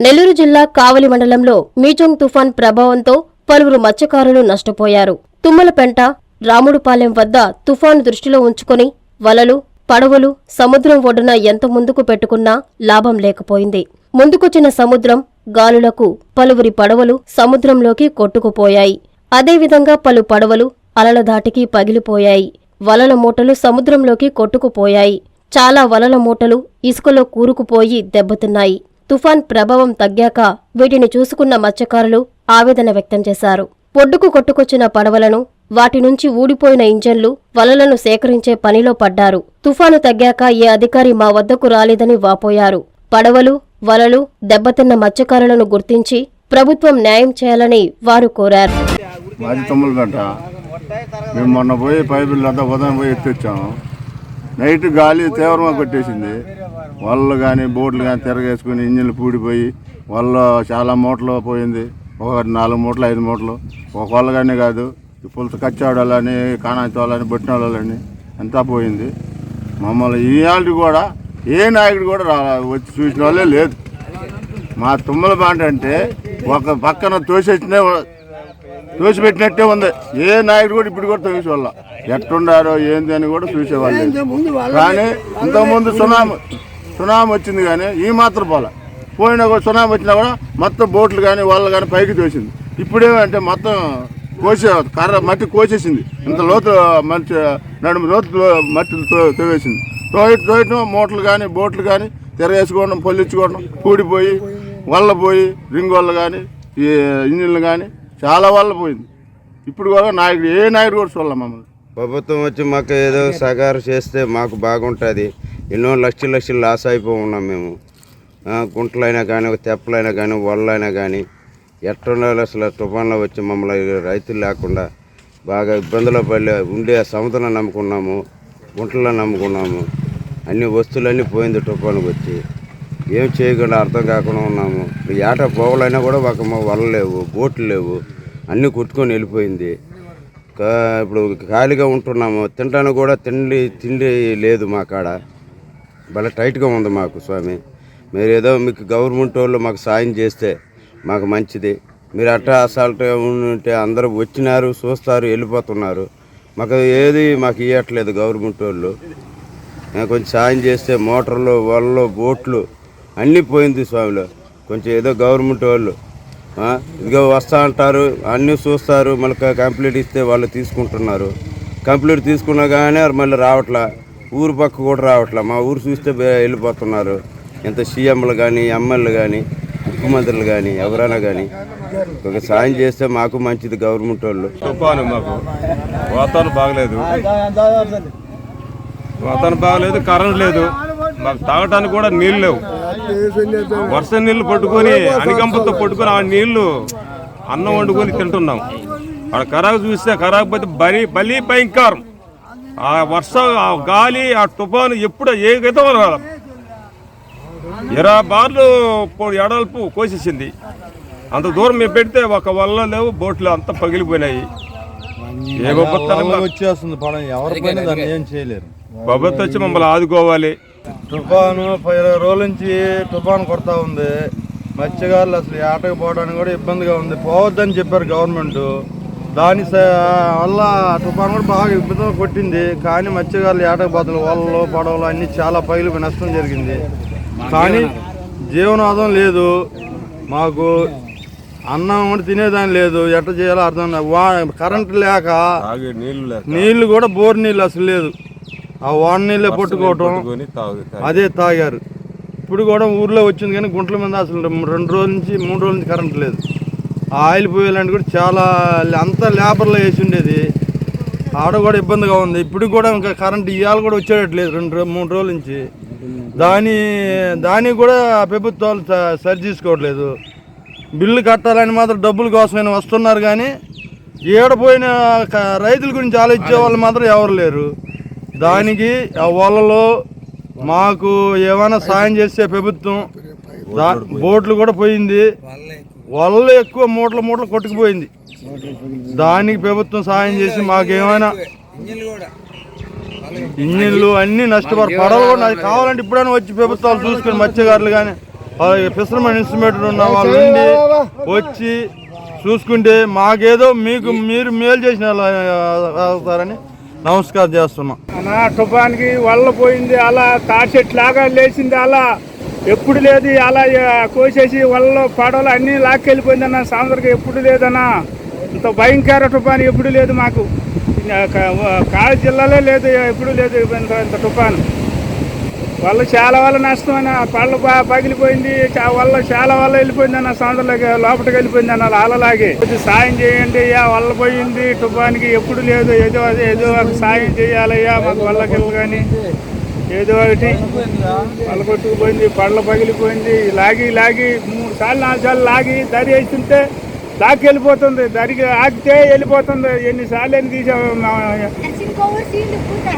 నెల్లూరు జిల్లా కావలి మండలంలో మీజోంగ్ తుఫాన్ ప్రభావంతో పలువురు మత్స్యకారులు నష్టపోయారు. తుమ్మలపెంట రాముడుపాలెం వద్ద తుఫాను దృష్టిలో ఉంచుకొని వలలు పడవలు సముద్రం ఒడ్డున ఎంత ముందుకు పెట్టుకున్నా లాభం లేకపోయింది. ముందుకొచ్చిన సముద్రం గాలులకు పలువురి పడవలు సముద్రంలోకి కొట్టుకుపోయాయి. అదేవిధంగా పలు పడవలు అలల దాటికి పగిలిపోయాయి. వలల మూటలు సముద్రంలోకి కొట్టుకుపోయాయి. చాలా వలల మూటలు ఇసుకలో కూరుకుపోయి దెబ్బతిన్నాయి. తుఫాన్ ప్రభావం తగ్గాక వీటిని చూసుకున్న మత్స్యకారులు ఆవేదన వ్యక్తం చేశారు. ఒడ్డుకు కొట్టుకొచ్చిన పడవలను వాటి నుంచి ఊడిపోయిన ఇంజన్లు వలలను సేకరించే పనిలో పడ్డారు. తుఫాను తగ్గాక ఏ అధికారి మా వద్దకు రాలేదని వాపోయారు. పడవలు వలలు దెబ్బతిన్న మత్స్యకారులను గుర్తించి ప్రభుత్వం న్యాయం చేయాలని వారు కోరారు. మాది మేము మొన్న పోయి పైపులు అంతా ఉదయం పోయి ఎత్తిచ్చాము నైట్ గాలి తీవ్రంగా కొట్టేసింది. వలలు కానీ బోట్లు కానీ తిరగేసుకుని ఇంజిన్లు పూడిపోయి వల్ల చాలా మూటలు పోయింది. ఒక నాలుగు మూటలు ఐదు మూటలు ఒక వల్ల కాదు ఈ పులస కచ్చాడాలని కాణాచోళ్ళని బొట్టినోళ్ళని అంతా పోయింది. మమ్మల్ని ఇవాళ కూడా ఏ నాయకుడు కూడా రా వచ్చి చూసిన వాళ్ళే లేదు. మా తుమ్మల బాంట అంటే ఒక పక్కన తోసేసినే తోసిపెట్టినట్టే ఉంది. ఏ నాయకుడు కూడా ఇప్పుడు కూడా తోసి వాళ్ళ. ఎట్టుండారో ఏంది అని కూడా చూసేవాళ్ళు. కానీ ఇంతకుముందు సునామీ సునామీ వచ్చింది కానీ ఈ మాత్రం పోలే. పోయినా కూడా సునామీ వచ్చినా కూడా మొత్తం బోట్లు కానీ వాళ్ళు కానీ పైకి తోసింది. ఇప్పుడేమంటే మొత్తం కోసే కర్ర మట్టి కోసేసింది. ఇంత లోతు మట్టి నడుము లోతు మట్టి తో- తోవేసింది. తోయి తోయటం మూటలు కానీ బోట్లు కానీ తిరగేసుకోవడం పొల్లించుకోవడం కూడిపోయి వల్ల పోయి రింగ్ వల్ల కానీ ఈ ఇంజిన్లు కానీ చాలా వల్ల పోయింది. ఇప్పుడు కూడా నాయకుడు ఏ నాయకుడు కూడా చూడాలి మమ్మల్ని. ప్రభుత్వం వచ్చి మాకు ఏదో సహకారం చేస్తే మాకు బాగుంటుంది. ఎన్నో లక్షలు లక్షలు లాస్ అయిపోయి ఉన్నాం మేము. గుంటలైనా కానీ తెప్పలైనా కానీ వలలైనా కానీ ఎట్టుండాలి అసలు తుఫాన్లో వచ్చి మమ్మల్ని రైతులు లేకుండా బాగా ఇబ్బందులు పడి ఉండే సముద్రం నమ్ముకున్నాము గుంటల్లో నమ్ముకున్నాము. అన్ని వస్తువులన్నీ పోయింది తుఫాన్కి వచ్చి. ఏం చేయకుండా అర్థం కాకుండా ఉన్నాము. ఏట పోవాలైనా కూడా ఒక వల్ల లేవు బోట్లు లేవు. అన్నీ కొట్టుకొని వెళ్ళిపోయింది. ఇప్పుడు ఖాళీగా ఉంటున్నాము. తినడానికి కూడా తిండి తిండి లేదు మా కాడ. భలే టైట్గా ఉంది మాకు స్వామి. మీరు ఏదో మీకు గవర్నమెంట్ వాళ్ళు మాకు సాయం చేస్తే మాకు మంచిది. మీరు అట్టా అసాల్ట్ ఉంటే అందరూ వచ్చినారు చూస్తారు వెళ్ళిపోతున్నారు. మాకు ఏది మాకు ఇవ్వట్లేదు గవర్నమెంట్ వాళ్ళు. కొంచెం సాయం చేస్తే మోటార్లు వలలు బోట్లు అన్నీ పోయింది స్వామిలో. కొంచెం ఏదో గవర్నమెంట్ వాళ్ళు ఇదిగో వస్తా అంటారు అన్నీ చూస్తారు మళ్ళీ కంప్లీట్ ఇస్తే వాళ్ళు తీసుకుంటున్నారు. కంప్లీట్ తీసుకున్నా కానీ మళ్ళీ రావట్లా ఊరు పక్క కూడా రావట్లా. మా ఊరు చూస్తే వెళ్ళిపోతున్నారు. ఎంత సీఎంలు కానీ ఎమ్మెల్యేలు కానీ ముఖ్యమంత్రులు కానీ ఎవరైనా కానీ ఒక సాయం చేస్తే మాకు మంచిది గవర్నమెంట్ వాళ్ళు. తుఫాను మాకు. వాతావరణం బాగలేదు. వాతావరణం బాగలేదు కరెంట్ లేదు. మాకు తాగటానికి కూడా నీళ్ళు లేవు. వర్షం నీళ్ళు పట్టుకొని అనికంపతో పట్టుకొని ఆ నీళ్ళు అన్నం వండుకొని తింటున్నాం. అక్కడ కరాకు చూస్తే కరాకు పోతే బలి బలి భయంకరం. ఆ వర్షం ఆ గాలి ఆ తుఫాను ఎప్పుడు ఏ గతం రాదు ఇరవై బార్లు ఎడల్పు కోసేసింది. అంత దూరం మేము పెడితే ఒక వల్ల లేవు బోట్లు అంతా పగిలిపోయినాయి. ఏ ప్రభుత్వం వచ్చేస్తుంది పడం ఎవరి పైన దాన్ని ఏం చేయలేరు. ప్రభుత్వం వచ్చి మమ్మల్ని ఆదుకోవాలి. తుఫాను ఇరవై రోజుల నుంచి తుఫాను కొడతా ఉంది. మత్స్యకారులు అసలు ఏటకు పోవడానికి కూడా ఇబ్బందిగా ఉంది. పోవద్దని చెప్పారు గవర్నమెంట్. దాని వల్ల తుఫాను కూడా బాగా ఇబ్బంది కొట్టింది. కానీ మత్స్యకారులు ఏటకు పోతలు వలలు పడవలు అన్ని చాలా పైలు నష్టం జరిగింది. కానీ జీవనాధారం లేదు. మాకు అన్నం కూడా తినేదాని లేదు. ఎట్ట చేయాలో అర్థం కరెంట్ లేక తాగే నీళ్ళు లేక. నీళ్ళు కూడా బోర్ నీళ్ళు అసలు లేదు. ఆ వాన నీళ్ళే పట్టుకోవటం అదే తాగారు. ఇప్పుడు కూడా ఊర్లో వచ్చింది కానీ గుంటల మీద అసలు రెండు రోజుల నుంచి మూడు రోజుల నుంచి కరెంట్ లేదు. ఆ ఆయిల్ పోయాలంటే కూడా చాలా అంతా లేబర్లో వేసి ఉండేది. ఆడ కూడా ఇబ్బందిగా ఉంది. ఇప్పుడు కూడా ఇంకా కరెంట్ ఇవాళ కూడా వచ్చేటట్లేదు రెండు మూడు రోజుల నుంచి. దాని దానికి కూడా ప్రభుత్వాలు సరి చేసుకోవట్లేదు బిల్లు కట్టాలని మాత్రం డబ్బుల కోసమైనా వస్తున్నారు కానీ ఏడపోయిన రైతుల గురించి ఆలోచించే వాళ్ళు మాత్రం ఎవరు లేరు. దానికి ఆ వలలో మాకు ఏమైనా సాయం చేస్తే ప్రభుత్వం బోట్లు కూడా పోయింది. వలలు ఎక్కువ మూటలు మూటలు కొట్టుకుపోయింది. దానికి ప్రభుత్వం సాయం చేసి మాకేమైనా ఇంజిన్లు అన్ని నష్టపడి పడవలు కూడా అది కావాలంటే ఇప్పుడైనా వచ్చి ప్రభుత్వాలు చూసుకుని మత్స్యకారులు కానీ ఫిషర్మెన్ ఇన్స్టిమేటర్ ఉన్న వాళ్ళు ఉండి వచ్చి చూసుకుంటే మాకేదో మీకు మీరు మేలు చేసిన సార్ అని నమస్కారం చేస్తున్నాం. నా తుఫాన్కి వల్ల పోయింది అలా తాటి లాగా లేచింది అలా. ఎప్పుడు లేదు అలా కోసేసి వల్ల పడవలు అన్నీ లాక్కెళ్ళిపోయిందన్న సాయంత్రం ఎప్పుడు లేదన్నా. ఇంత భయంకర తుఫాన్ ఎప్పుడు లేదు మాకు. కాళ జిల్లాలో లేదు ఎప్పుడు లేదు ఇంత తుఫాను. వల్ల చాలా వల్ల నష్టమైన పళ్ళు బాగా పగిలిపోయింది చా- వల్ల చాలా వల్ల వెళ్ళిపోయింది అన్న సముద్రంలోకి లోపలికి వెళ్ళిపోయింది అన్న అలాగే కొంచెం సాయం చేయండి అయ్యా వల్ల పోయింది తుఫానికి ఎప్పుడు లేదు ఏదో అది ఏదో ఒక సాయం చేయాలయ్యా మాకు వల్లకిల్లు కానీ. ఏదో ఒకటి. పళ్ళ కొట్టుకుపోయింది పళ్ళ పగిలిపోయింది లాగి లాగి మూడు సార్లు నాలుగు సార్లు లాగి దరి వేస్తుంటే దాకి వెళ్ళిపోతుంది దరికి ఆగితే వెళ్ళిపోతుంది. ఎన్నిసార్లు ఎన్ని తీసాము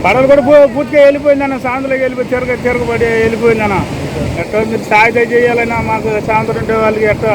పడవలు కూడా పూర్తిగా వెళ్ళిపోయిందన్న సాయంత్రంలోకి వెళ్ళిపోయి తిరగ తిరగబడి వెళ్ళిపోయిందన్న. ఎట్టో మీరు సాయితే చేయాలన్నా మాకు సాయంత్రం ఉండే వాళ్ళకి ఎట్టో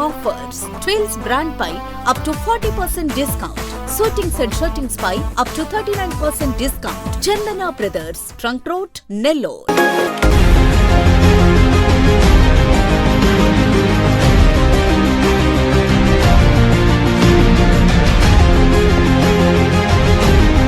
offers twills brand pi up to forty percent discount suitings and shirtings pi up to thirty nine percent discount Chandana brothers trunk road Nellore